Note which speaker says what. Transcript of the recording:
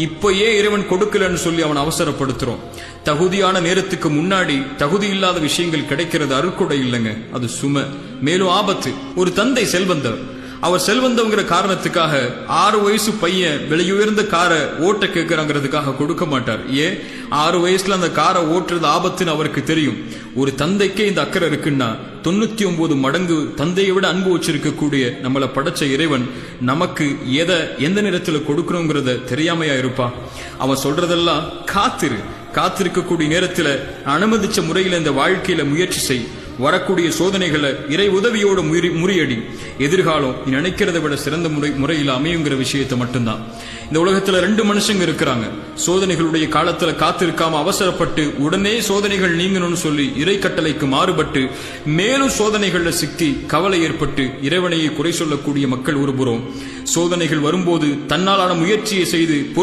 Speaker 1: இப்பயே இறைவன் கொடுக்கலன்னு சொல்லி அவன் அவசரப்படுத்துறோம். தகுதியான நேரத்துக்கு முன்னாடி தகுதி இல்லாத விஷயங்கள் கிடைக்கிறது அருக்குடை இல்லைங்க. அது சும. மேலும் ஆபத்து. ஒரு தந்தை செல்வந்தர். அவர் செல்வந்தங்கிற காரணத்துக்காக ஆறு வயசு பையன் விலையுயர்ந்த காரை ஓட்ட கேட்கிறாங்கிறதுக்காக கொடுக்க மாட்டார். ஏன்? ஆறு வயசுல அந்த காரை ஓட்டுறது ஆபத்துன்னு அவருக்கு தெரியும். ஒரு தந்தைக்கே இந்த அக்கறை இருக்குன்னா தொண்ணூத்தி ஒன்பது மடங்கு தந்தையை விட அன்பு வச்சிருக்கக்கூடிய நம்மளை படைச்ச இறைவன் நமக்கு எதை எந்த நேரத்துல கொடுக்கணுங்கிறத தெரியாமையா இருப்பா அவன் சொல்றதெல்லாம் காத்திரு. காத்திருக்கக்கூடிய நேரத்துல அனுமதிச்ச முறையில இந்த வாழ்க்கையில முயற்சி செய். வரக்கூடிய சோதனைகளை இறை உதவியோடு முறி முறியடி. எதிர்காலம் நீ நினைக்கிறத விட சிறந்த முறை முறையில் அமையுங்கிற விஷயத்தை மட்டும்தான். இந்த உலகத்துல ரெண்டு மனுஷங்க இருக்கிறாங்க. சோதனைகளுடைய காலத்துல காத்திருக்காம அவசரப்பட்டு உடனே சோதனைகள் நீங்கணும்னு சொல்லி இறை கட்டளைக்கு மாறுபட்டு மேலும் சோதனைகள்ல சிக்கி கவலை ஏற்பட்டு இறைவனையை குறை சொல்லக்கூடிய மக்கள் ஒருபுறம். சோதனைகள் வரும்போது தன்னாலான முயற்சியை செய்து பொறு